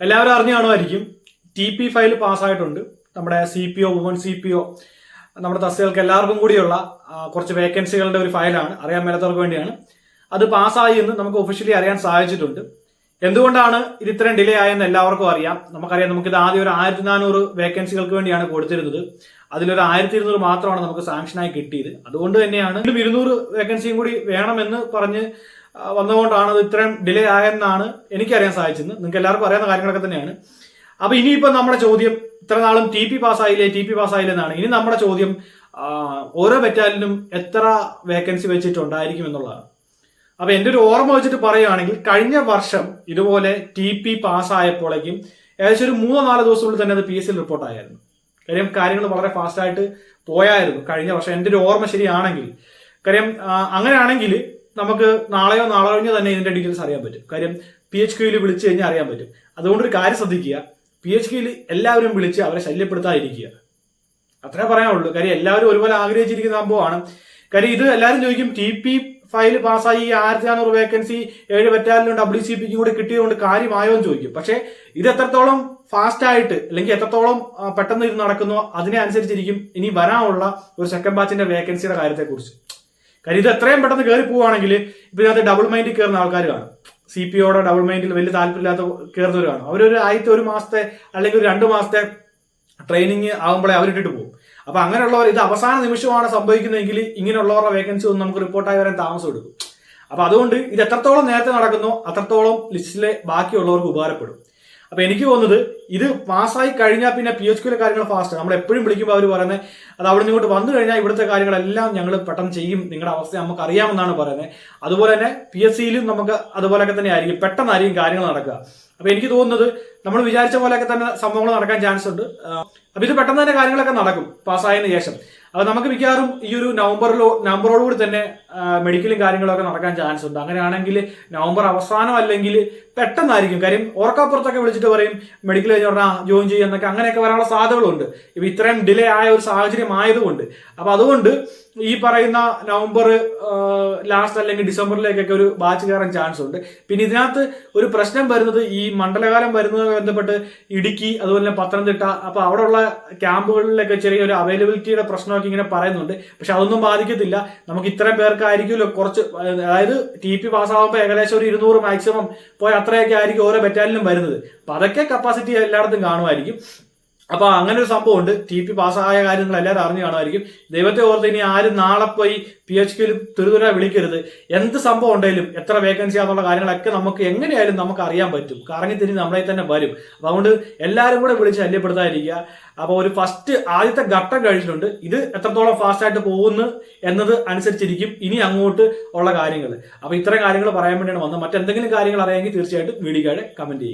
എല്ലാവരും അറിഞ്ഞു കാണുമായിരിക്കും. ടി പി ഫയൽ പാസ്സായിട്ടുണ്ട് നമ്മുടെ C P O woman C P O നമ്മുടെ തസ്തികൾക്ക് എല്ലാവർക്കും കൂടിയുള്ള കുറച്ച് വേക്കൻസികളുടെ ഒരു ഫയലാണ് അറിയാൻ മേലാത്തവർക്ക് വേണ്ടിയാണ്. അത് പാസ്സായി എന്ന് നമുക്ക് ഒഫീഷ്യലി അറിയാൻ സാധിച്ചിട്ടുണ്ട്. എന്തുകൊണ്ടാണ് ഇത് ഇത്രയും ഡിലേ ആയെന്ന് എല്ലാവർക്കും അറിയാം. നമുക്കറിയാം നമുക്കിത് ആദ്യം ഒരു ആയിരത്തി നാനൂറ് വേക്കൻസികൾക്ക് വേണ്ടിയാണ് കൊടുത്തിരുന്നത്. അതിലൊരു ആയിരത്തി ഇരുന്നൂറ് മാത്രമാണ് നമുക്ക് സാങ്ഷനായി കിട്ടിയത്. അതുകൊണ്ട് തന്നെയാണ് ഇരുന്നൂറ് വേക്കൻസിയും കൂടി വേണമെന്ന് പറഞ്ഞ് ആ, വന്നതുകൊണ്ടാണ് അത് ഇത്രയും ഡിലേ ആയെന്നാണ് എനിക്കറിയാൻ സാധിച്ചത്. നിങ്ങൾക്ക് എല്ലാവർക്കും അറിയാവുന്ന കാര്യങ്ങളൊക്കെ തന്നെയാണ്. അപ്പൊ ഇനിയിപ്പോ നമ്മുടെ ചോദ്യം ഇത്ര നാളും ടി പി പാസ്സായില്ലേ ടി പി പാസ്സായില്ലെന്നാണ് ഇനി നമ്മുടെ ചോദ്യം ഓരോ ബറ്റാലിനും എത്ര വേക്കൻസി വെച്ചിട്ടുണ്ടായിരിക്കും എന്നുള്ളതാണ്. അപ്പൊ എന്റെ ഒരു ഓർമ്മ വെച്ചിട്ട് പറയുകയാണെങ്കിൽ കഴിഞ്ഞ വർഷം ഇതുപോലെ ടി പി പാസ്സായപ്പോഴേക്കും ഏകദേശം ഒരു മൂന്നോ നാലോ ദിവസത്തിനുള്ളിൽ തന്നെ അത് പി എസ് സിയിൽ റിപ്പോർട്ടായിരുന്നു കാര്യം കാര്യങ്ങൾ വളരെ ഫാസ്റ്റായിട്ട് പോയായിരുന്നു കഴിഞ്ഞ വർഷം. എന്റെ ഒരു ഓർമ്മ ശരിയാണെങ്കിൽ കാര്യം അങ്ങനെയാണെങ്കിൽ നമുക്ക് നാളെയോ നാളെ കഴിഞ്ഞോ തന്നെ ഇതിന്റെ ഡീറ്റെയിൽസ് അറിയാൻ പറ്റും. കാര്യം പി എച്ച് ക്യൂയിൽ വിളിച്ചു കഴിഞ്ഞാൽ അറിയാൻ പറ്റും. അതുകൊണ്ട് ഒരു കാര്യം ശ്രദ്ധിക്കുക. പി എച്ച് ക്യൂയിൽ എല്ലാവരും വിളിച്ച് അവരെ ശല്യപ്പെടുത്താതിരിക്കുക. അത്രേ പറയാനുള്ളൂ. കാര്യം എല്ലാവരും ഒരുപോലെ ആഗ്രഹിച്ചിരിക്കുന്ന സംഭവമാണ്. കാര്യം ഇത് എല്ലാവരും ചോദിക്കും ടി പി ഫയൽ പാസ്സായി ആയിരത്തി നാനൂറ് വേക്കൻസി ഏഴ് ബറ്റാലിനും ഡബ്ല്യു സി പിക്കും കൂടി കിട്ടിയതുകൊണ്ട് കാര്യമായോ എന്ന് ചോദിക്കും. പക്ഷേ ഇത് എത്രത്തോളം ഫാസ്റ്റ് ആയിട്ട് അല്ലെങ്കിൽ എത്രത്തോളം പെട്ടെന്ന് ഇത് നടക്കുന്നോ അതിനെ അനുസരിച്ചിരിക്കും ഇനി വരാനുള്ള ഒരു സെക്കൻഡ് ബാച്ചിന്റെ വേക്കൻസിയുടെ കാര്യത്തെക്കുറിച്ച്. കാര്യം ഇത് എത്രയും പെട്ടെന്ന് കയറി പോവുകയാണെങ്കിൽ ഇപ്പൊ ഇതിനകത്ത് ഡബിൾ മൈൻഡിൽ കയറുന്ന ആൾക്കാർ കാണും. സി പി ഒയുടെ ഡബിൾ മൈൻഡിൽ വലിയ താല്പര്യമില്ലാത്ത കയറുന്നവർ കാണും. അവരൊരു ആദ്യത്തെ ഒരു മാസത്തെ അല്ലെങ്കിൽ ഒരു രണ്ട് മാസത്തെ ട്രെയിനിങ് ആകുമ്പോഴേ അവരിട്ടിട്ട് പോകും. അപ്പൊ അങ്ങനെയുള്ളവർ ഇത് അവസാന നിമിഷമാണ് സംഭവിക്കുന്നതെങ്കിൽ ഇങ്ങനെയുള്ളവരുടെ വേക്കൻസി ഒന്നും നമുക്ക് റിപ്പോർട്ടായി വരാൻ താമസം എടുക്കും. അപ്പൊ അതുകൊണ്ട് ഇത് എത്രത്തോളം നേരത്തെ നടക്കുന്നോ അത്രത്തോളം ലിസ്റ്റിലെ ബാക്കിയുള്ളവർക്ക് ഉപകാരപ്പെടും. അപ്പൊ എനിക്ക് തോന്നുന്നത് ഇത് പാസ്സായി കഴിഞ്ഞാൽ പിന്നെ പി എച്ച് ക്യൂലെ കാര്യങ്ങൾ ഫാസ്റ്റ് നമ്മൾ എപ്പോഴും വിളിക്കുമ്പോൾ അവർ പറയുന്നത് അത് അവിടെ ഇങ്ങോട്ട് വന്നു കഴിഞ്ഞാൽ ഇവിടുത്തെ കാര്യങ്ങളെല്ലാം ഞങ്ങൾ പെട്ടെന്ന് ചെയ്യും. നിങ്ങളുടെ അവസ്ഥ നമുക്ക് അറിയാമെന്നാണ് പറയുന്നത്. അതുപോലെ തന്നെ പി എസ് സിയിലും നമുക്ക് അതുപോലെയൊക്കെ തന്നെ ആയിരിക്കും. പെട്ടെന്നായിരിക്കും കാര്യങ്ങൾ നടക്കുക. അപ്പൊ എനിക്ക് തോന്നുന്നത് നമ്മൾ വിചാരിച്ച പോലെയൊക്കെ തന്നെ സംഭവങ്ങൾ നടക്കാൻ ചാൻസ് ഉണ്ട്. അപ്പൊ ഇത് പെട്ടെന്ന് തന്നെ കാര്യങ്ങളൊക്കെ നടക്കും. പാസ്സായതിനു ശേഷം. അപ്പൊ നമുക്ക് മിക്കവാറും ഈ ഒരു നവംബറിലോ നവംബറോടുകൂടി തന്നെ മെഡിക്കലും കാര്യങ്ങളൊക്കെ നടക്കാൻ ചാൻസ് ഉണ്ട്. അങ്ങനെയാണെങ്കിൽ നവംബർ അവസാനം അല്ലെങ്കിൽ പെട്ടെന്നായിരിക്കും. കാര്യം ഓർക്കാപ്പുറത്തൊക്കെ വിളിച്ചിട്ട് പറയും മെഡിക്കൽ കഴിഞ്ഞ പറഞ്ഞാൽ ജോയിൻ ചെയ്യുക എന്നൊക്കെ അങ്ങനെയൊക്കെ വരാനുള്ള സാധ്യതകളുണ്ട്. ഇപ്പൊ ഇത്രയും ഡിലേ ആയ ഒരു സാഹചര്യം ആയതുകൊണ്ട്. അപ്പൊ അതുകൊണ്ട് ഈ പറയുന്ന നവംബർ ലാസ്റ്റ് അല്ലെങ്കിൽ ഡിസംബറിലേക്കൊക്കെ ഒരു ബാച്ച് കയറാൻ ചാൻസ് ഉണ്ട്. പിന്നെ ഇതിനകത്ത് ഒരു പ്രശ്നം വരുന്നത് ഈ മണ്ഡലകാലം വരുന്നതുമായി ബന്ധപ്പെട്ട് ഇടുക്കി അതുപോലെ തന്നെ പത്തനംതിട്ട അപ്പൊ അവിടെയുള്ള ക്യാമ്പുകളിലൊക്കെ ചെറിയൊരു അവൈലബിലിറ്റിയുടെ പ്രശ്നമൊക്കെ ഇങ്ങനെ പറയുന്നുണ്ട്. പക്ഷെ അതൊന്നും ബാധിക്കത്തില്ല. നമുക്ക് ഇത്രയും പേർക്കായിരിക്കുമല്ലോ കുറച്ച് അതായത് ടി പി പാസ്സാകുമ്പോൾ ഏകദേശം ഒരു ഇരുന്നൂറ് മാക്സിമം പോയ അത്രയൊക്കെ ആയിരിക്കും ഓരോ ബറ്റാലിനും വരുന്നത്. അപ്പൊ അതൊക്കെ കപ്പാസിറ്റി എല്ലായിടത്തും കാണുമായിരിക്കും. അപ്പൊ അങ്ങനെ ഒരു സംഭവം ഉണ്ട് ടി പി പാസ്സായ കാര്യങ്ങൾ എല്ലാവരും അറിഞ്ഞു കാണുമായിരിക്കും. ദൈവത്തെ ഓർത്ത് ഇനി ആരും നാളെ പോയി പി എച്ച് കെയിൽ തിരുതുര വിളിക്കരുത്. എന്ത് സംഭവം ഉണ്ടെങ്കിലും എത്ര വേക്കൻസി ആണെന്നുള്ള കാര്യങ്ങളൊക്കെ നമുക്ക് എങ്ങനെയായാലും നമുക്ക് അറിയാൻ പറ്റും. കറങ്ങി തിരിഞ്ഞ് നമ്മളെ തന്നെ വരും. അപ്പൊ അതുകൊണ്ട് എല്ലാവരും കൂടെ വിളിച്ച് ശല്യപ്പെടുത്താതിരിക്കുക. അപ്പോൾ ഒരു ഫസ്റ്റ് ആദ്യത്തെ ഘട്ടം കഴിഞ്ഞിട്ടുണ്ട്. ഇത് എത്രത്തോളം ഫാസ്റ്റ് ആയിട്ട് പോകുന്നു എന്നത് അനുസരിച്ചിരിക്കും. ഇനി അങ്ങോട്ട് ഉള്ള കാര്യങ്ങൾ അപ്പൊ ഇത്തരം കാര്യങ്ങൾ പറയാൻ വേണ്ടിയാണ് വന്നത്. മറ്റെന്തെങ്കിലും കാര്യങ്ങൾ അറിയാമെങ്കിൽ തീർച്ചയായിട്ടും വീഡിയോയുടെ കമന്റ് ചെയ്യുക.